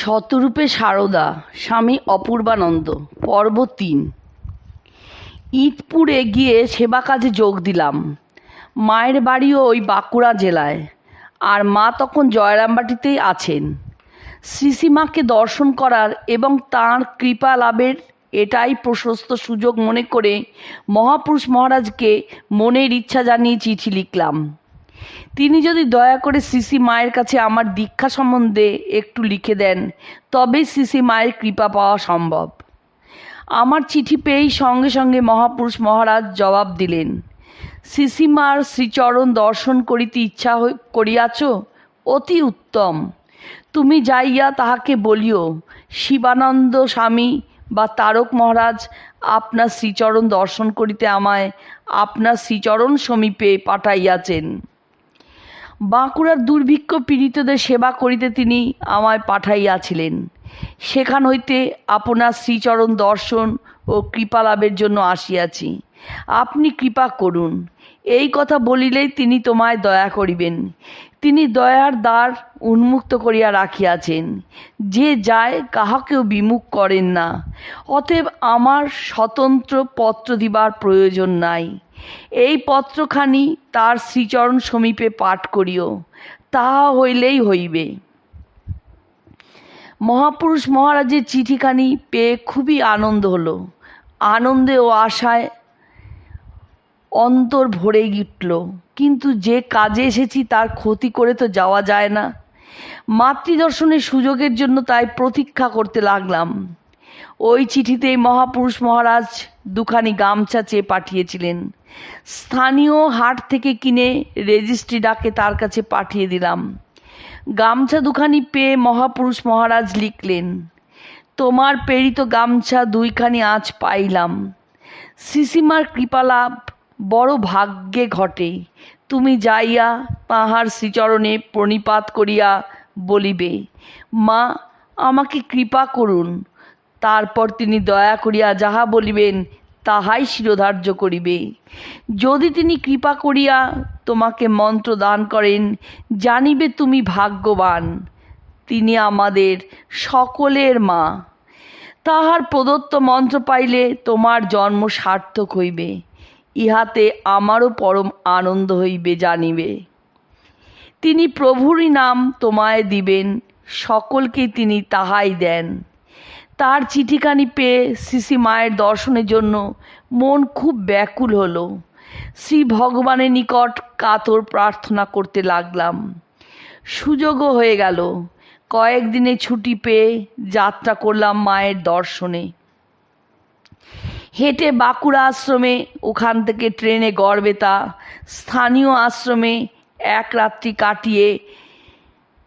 শতরূপে সারদা, স্বামী অপূর্বানন্দ, পর্ব তিন। ঈদপুরে গিয়ে সেবা কাজে যোগ দিলাম। মায়ের বাড়িও ওই বাঁকুড়া জেলায়। আর মা তখন জয়রামবাটিতেই আছেন। শ্রীসীমাকে দর্শন করার এবং তাঁর কৃপা লাভের এটাই প্রশস্ত সুযোগ মনে করে মহাপুরুষ মহারাজকে মনের ইচ্ছা জানিয়ে চিঠি লিখলাম। তিনি যদি দয়া করে সিসি মায়ের কাছে আমার দীক্ষা সম্বন্ধে একটু লিখে দেন তবেই সিসি মায়ের কৃপা পাওয়া সম্ভব। আমার চিঠি পেয়েই সঙ্গে সঙ্গে মহাপুরুষ মহারাজ জবাব দিলেন সিসিমার শ্রীচরণ দর্শন করিতে ইচ্ছা করিয়াছ? অতি উত্তম। তুমি যাইয়া তাহাকে বলিও, শিবানন্দ স্বামী বা তারক মহারাজ আপনার শ্রীচরণ দর্শন করিতে আমায় আপনার শ্রীচরণ সমীপে পাঠাইয়াছেন। বাঁকুড়ার দুর্ভিক্ষ পীড়িতদের সেবা করিতে তিনি আমায় পাঠাইয়াছিলেন। সেখান হইতে আপনার শ্রীচরণ দর্শন ও কৃপা লাভের জন্য আসিয়াছি। আপনি কৃপা করুন। এই কথা বলিলেই তিনি তোমায় দয়া করিবেন। তিনি দয়ার দ্বার উন্মুক্ত করিয়া রাখিয়াছেন। যে যায় কাহাকেও বিমুখ করেন না। অতএব আমার স্বতন্ত্র পত্র দিবার প্রয়োজন নাই। এই পত্রখানি তার শ্রীচরণ সমীপে পাঠ করিও। তাহা হইলেই হইবে। মহাপুরুষ মহারাজের চিঠিখানি পেয়ে খুবই আনন্দ হলো। আনন্দে ও আশায় অন্তর ভরে উঠল। কিন্তু যে কাজে এসেছি তার ক্ষতি করে তো যাওয়া যায় না। মাতৃদর্শনের সুযোগের জন্য তাই প্রতীক্ষা করতে লাগলাম। ওই চিঠিতেই মহাপুরুষ মহারাজ দুখানি গামছা চেয়ে পাঠিয়েছিলেন। স্থানীয় হাট থেকে কিনে রেজিস্ট্রি ডাকে তার কাছে পাঠিয়ে দিলাম। গামছা দুখানি পেয়ে মহাপুরুষ মহারাজ লিখলেন, তোমার প্রেরিত গামছা দুইখানি আজ পাইলাম। সিসিমার কৃপালাভ বড় ভাগ্যে ঘটে। তুমি যাইয়া তাহার শ্রীচরণে প্রণিপাত করিয়া বলিবে, মা, আমাকে কৃপা করুন। তারপর তিনি দয়া করিয়া যাহা বলিবেন, তাহাই শিরোধার্য করিবে। যদি তিনি কৃপা করিয়া তোমাকে মন্ত্র দান করেন, জানিবে তুমি ভাগ্যবান। তিনি আমাদের সকলের মা। তাহার প্রদত্ত মন্ত্র পাইলে তোমার জন্ম সার্থক হইবে। ইহাতে আমারও পরম আনন্দ হইবে জানিবে। তিনি প্রভুরই নাম তোমায় দিবেন, সকলকে তিনি তাহাই দেন। তার চিঠিখানি পেয়ে শ্রী মায়ের দর্শনের জন্য মন খুব ব্যাকুল হলো। শ্রী ভগবানের নিকট কাতর প্রার্থনা করতে লাগলাম। সুযোগও হয়ে গেল। কয়েকদিনে ছুটি পেয়ে যাত্রা করলাম মায়ের দর্শনে। হেঁটে বাঁকুড়া আশ্রমে, ওখান থেকে ট্রেনে গড়বেতা, স্থানীয় আশ্রমে এক রাত্রি কাটিয়ে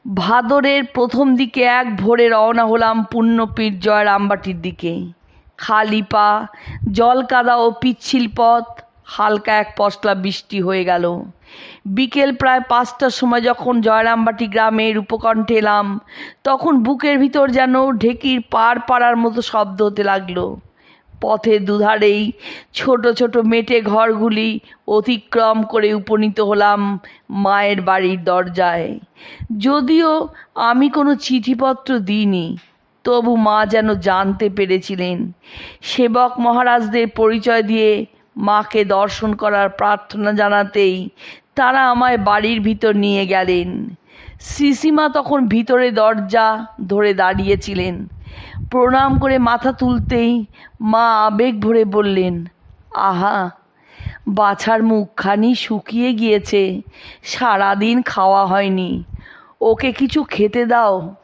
ভাদরের প্রথম দিকে এক ভোরে রওনা হলাম পুণ্যপীঠ জয়রামবাটির দিকে। খালি পা জল কাদা ও পিচ্ছিল পথ, হালকা এক পশলা বৃষ্টি হয়ে গেল। বিকেল প্রায় পাঁচটার সময় যখন জয়রামবাটি গ্রামের উপকণ্ঠে এলাম, তখন বুকের ভিতর যেন ঢেকির পাড় পাড়ার মতো শব্দ হতে লাগল। পথের দুধারেই ছোট ছোট মেটে ঘরগুলি অতিক্রম করে উপনীত হলাম মায়ের বাড়ির দরজায়। যদিও আমি কোনো চিঠিপত্র দিইনি, তবু মা যেন জানতে পেরেছিলেন। সেবক মহারাজদের পরিচয় দিয়ে মাকে দর্শন করার প্রার্থনা জানাতেই তারা আমায় বাড়ির ভিতর নিয়ে গেলেন। শ্রীসীমা তখন ভিতরে দরজা ধরে দাঁড়িয়েছিলেন। প্রণাম করে মাথা তুলতেই মা আবেগ ভরে বললেন, আহা, বাছার মুখখানি শুকিয়ে গিয়েছে, সারাদিন খাওয়া হয়নি। ওকে কিছু খেতে দাও।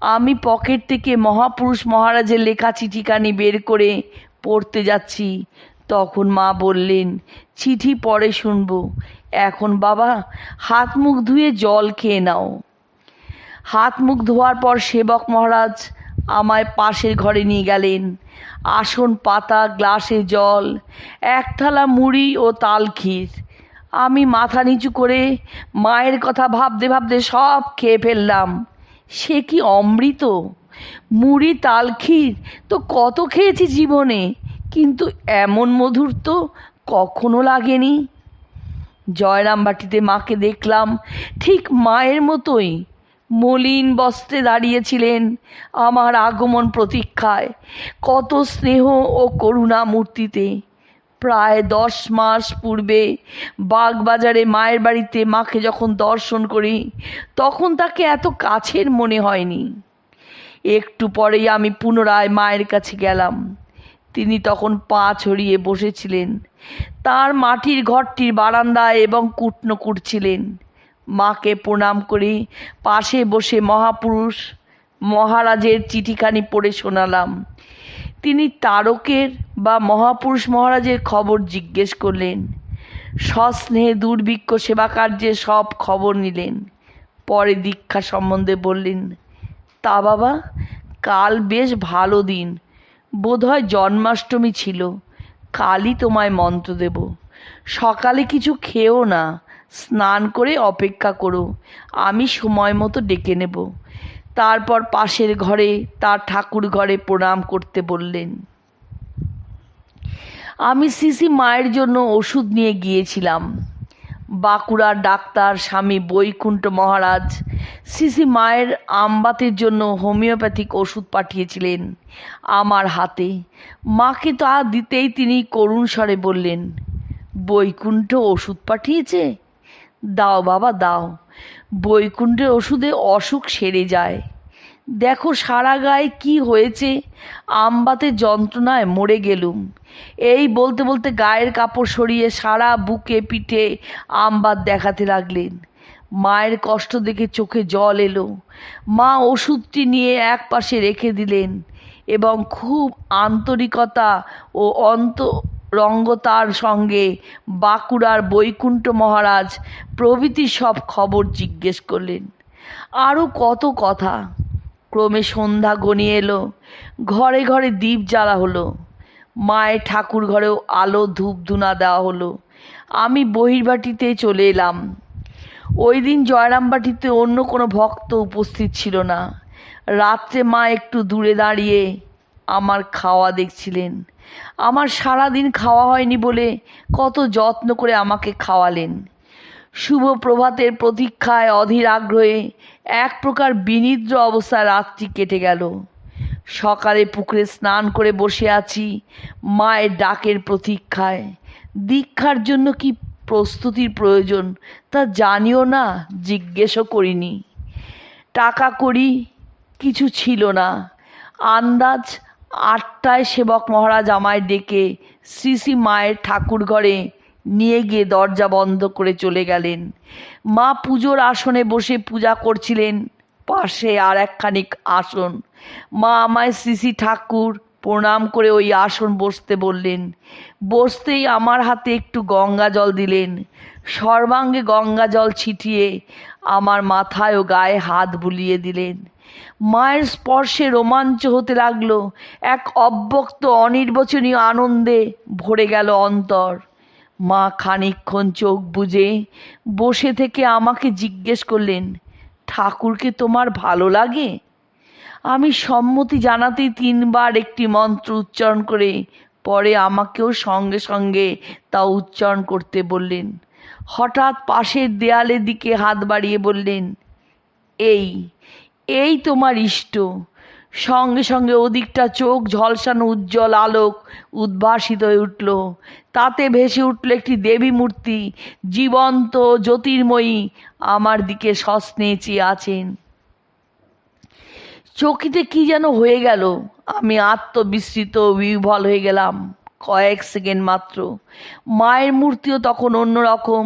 আমি পকেট থেকে মহাপুরুষ মহারাজের লেখা চিঠিখানি বের করে পড়তে যাচ্ছি। তখন মা বললেন, চিঠি পরে শুনব। এখন বাবা, হাত মুখ ধুয়ে জল খেয়ে নাও। হাত মুখ ধোয়ার পর সেবক মহারাজ আমায় পাশের ঘরে নিয়ে গেলেন। আসন, পাতা গ্লাসে জল, এক থালা মুড়ি ও তাল ক্ষীর। আমি মাথা নিচু করে মায়ের কথা ভাবতে ভাবতে সব খেয়ে ফেললাম। সে কি অমৃত? মুড়ি, তাল ক্ষীর তো কত খেয়েছি জীবনে, কিন্তু এমন মধুর তো কখনো লাগেনি। জয়রামবাটিতে মাকে দেখলাম ঠিক মায়ের মতোই। মলিন বস্ত্রে দাঁড়িয়েছিলেন আমার আগমন প্রতীক্ষায়। কত স্নেহ ও করুণা মূর্তিতে। প্রায় দশ মাস পূর্বে বাগবাজারে মায়ের বাড়িতে মাকে যখন দর্শন করি, তখন তাকে এত কাছের মনে হয়নি। একটু পরেই আমি পুনরায় মায়ের কাছে গেলাম। তিনি তখন পা ছড়িয়ে বসেছিলেন। তার মাটির ঘরটির বারান্দায় এবং কুটনো কুটছিলেন মাকে প্রণাম করে। পাশে বসে মহাপুরুষ মহারাজের চিঠিখানি পড়ে শোনালাম। তিনি তারকের বা মহাপুরুষ মহারাজের খবর জিজ্ঞেস করলেন। সস্নেহে দুর্ভিক্ষ সেবা কার্যে সব খবর নিলেন। পরে দীক্ষা সম্বন্ধে বললেন, তা বাবা, কাল বেশ ভালো দিন। বোধহয় জন্মাষ্টমী ছিল। কালই তোমায় মন্ত্র দেব। সকালে কিছু খেও না। স্নান করে অপেক্ষা করো। আমি সময় মতো ডেকে নেব। তারপর পাশের ঘরে তার ঠাকুর ঘরে প্রণাম করতে বললেন। আমি সিসি মায়ের জন্য ওষুধ নিয়ে গিয়েছিলাম। বাঁকুড়ার ডাক্তার স্বামী বৈকুণ্ঠ মহারাজ সিসি মায়ের আমবাতের জন্য হোমিওপ্যাথিক ওষুধ পাঠিয়েছিলেন আমার হাতে। মাকে তা দিতেই তিনি করুণ স্বরে বললেন, বৈকুণ্ঠ ওষুধ পাঠিয়েছে? দাও বাবা, দাও। বৈকুণ্ঠের ওষুধে অসুখ সেরে যায়। দেখো সারা গায়ে কি হয়েছে আমবাতের যন্ত্রণায় মরে গেলুম। এই বলতে বলতে গায়ের কাপড় সরিয়ে সারা বুকে পিঠে আমবাত দেখাতে লাগলেন। মায়ের কষ্ট দেখে চোখে জল এলো। মা ওষুধটি নিয়ে এক পাশে রেখে দিলেন এবং খুব আন্তরিকতা ও অন্তরঙ্গতার সঙ্গে বাঁকুড়ার বৈকুণ্ঠ মহারাজ প্রভৃতি সব খবর জিজ্ঞেস করলেন। আরও কত কথা? ক্রমে সন্ধ্যা গনিয়ে এলো, ঘরে ঘরে দ্বীপ জ্বালা হলো, মায়ের ঠাকুর ঘরেও আলো ধূপ ধুনা দেওয়া হলো। আমি বহির্বাটিতে চলে এলাম। ওই দিন জয়রামবাটিতে অন্য কোনো ভক্ত উপস্থিত ছিল না। রাত্রে মা একটু দূরে দাঁড়িয়ে আমার খাওয়া দেখছিলেন। আমার সারা দিন খাওয়া হয়নি বলে কত যত্ন করে আমাকে খাওয়ালেন। শুভ প্রভাতের প্রতীক্ষায় অধীর আগ্রহে এক প্রকার বিনিদ্র অবস্থায় রাত্রি কেটে গেল। সকালে পুকুরে স্নান করে বসে আছি মায়ের ডাকের প্রতীক্ষায়। দীক্ষার জন্য কি প্রস্তুতির প্রয়োজন তা জানিও না, জিজ্ঞেসও করিনি। টাকা করি কিছু ছিল না। আন্দাজ আটটায় সেবক মহারাজ আমায় ডেকে শ্রী শ্রী মায়ের ঠাকুর ঘরে নিয়ে গিয়ে দরজা বন্ধ করে চলে গেলেন। মা পুজোর আসনে বসে পূজা করছিলেন। পাশে আর একখানিক আসন। মা আমায় শ্রী ঠাকুর প্রণাম করে ওই আসন বসতে বললেন। বসতেই আমার হাতে একটু গঙ্গা জল দিলেন। সর্বাঙ্গে গঙ্গা জল ছিটিয়ে আমার মাথায় ও গায়ে হাত বুলিয়ে দিলেন। মায়ের স্পর্শে রোমাঞ্চ হতে লাগল। এক অব্যক্ত অনির্বচনীয় আনন্দে ভরে গেল অন্তর। মা খানিকক্ষণ চোখ বুজে বসে থেকে আমাকে জিজ্ঞেস করলেন, ঠাকুরকে তোমার ভালো লাগে? আমি সম্মতি জানাতেই তিনবার একটি মন্ত্র উচ্চারণ করে পরে আমাকেও সঙ্গে সঙ্গে তা উচ্চারণ করতে বললেন। হঠাৎ পাশের দেয়ালের দিকে হাত বাড়িয়ে বললেন, এই এই তোমার ইষ্ট। সঙ্গে সঙ্গে ওদিকটা চোখ ঝলসানো উজ্জ্বল আলোক উদ্ভাসিত হয়ে উঠল। তাতে ভেসে উঠল একটি দেবী মূর্তি, জীবন্ত জ্যোতির্ময়ী, আমার দিকে সস্নে চেয়ে আছেন। চকিতে কি যেন হয়ে গেল, আমি আত্মবিস্মৃত বিহ্বল হয়ে গেলাম কয়েক সেকেন্ড মাত্র। মায়ের মূর্তিও তখন অন্যরকম।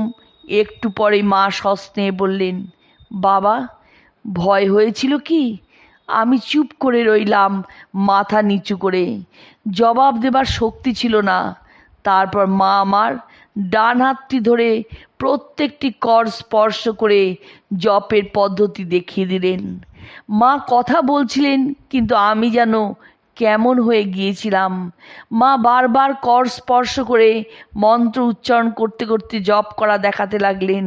একটু পরে মা সস্নে বললেন, বাবা ভয় হয়েছিল কি? আমি চুপ করে রইলাম, মাথা নিচু করে। জবাব দেবার শক্তি ছিল না। তারপর মা আমার ডান হাতটি ধরে প্রত্যেকটি কর স্পর্শ করে জপের পদ্ধতি দেখিয়ে দিলেন। মা কথা বলছিলেন, কিন্তু আমি যেন কেমন হয়ে গিয়েছিলাম। মা বারবার কর স্পর্শ করে মন্ত্র উচ্চারণ করতে করতে জপ করা দেখাতে লাগলেন।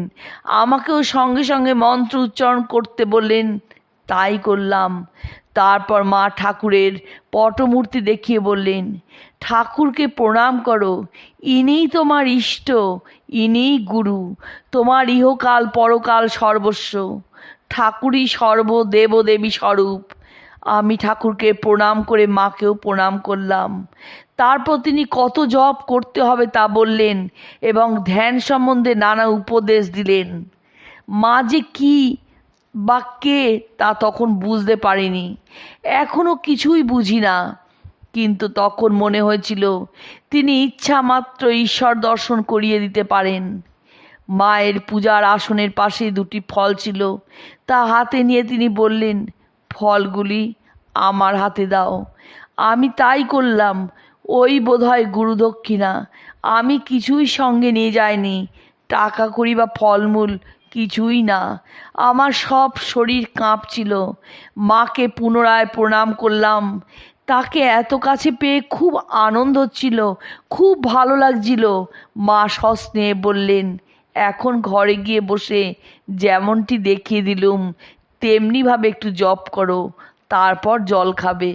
আমাকেও সঙ্গে সঙ্গে মন্ত্র উচ্চারণ করতে বললেন। তাই করলাম। তারপর মা ঠাকুরের পটমূর্তি দেখিয়ে বললেন, ঠাকুরকে প্রণাম করো। ইনিই তোমার ইষ্ট, ইনিই গুরু। তোমার ইহকাল পরকাল সর্বস্ব। ঠাকুরই সর্বদেবদেবী স্বরূপ। আমি ঠাকুরকে প্রণাম করে মাকেও প্রণাম করলাম। তারপর তিনি কত জপ করতে হবে তা বললেন এবং ধ্যান সম্বন্ধে নানা উপদেশ দিলেন। মা যে কি বা কে তা তখন বুঝতে পারিনি। এখনও কিছুই বুঝি না। কিন্তু তখন মনে হয়েছিল, তিনি ইচ্ছা মাত্র ঈশ্বর দর্শন করিয়ে দিতে পারেন। মায়ের পূজার আসনের পাশে দুটি ফল ছিল। তা হাতে নিয়ে তিনি বললেন ফলগুলি আমার হাতে দাও। আমি তাই করলাম। ওই বোধহয় গুরুদক্ষিণা। আমি কিছুই সঙ্গে নিয়ে যাইনি। টাকা কড়ি বা ফলমূল কিছুই না। আমার সব শরীর কাঁপছিল। মাকে পুনরায় প্রণাম করলাম। তাকে এত কাছে পেয়ে খুব আনন্দ হচ্ছিল। খুব ভালো লাগছিল। মা সস্নেহে বললেন, এখন ঘরে গিয়ে বসে যেমনটি দেখিয়ে দিলুম তেমনিভাবে একটু জপ করো তারপর জল খাবে।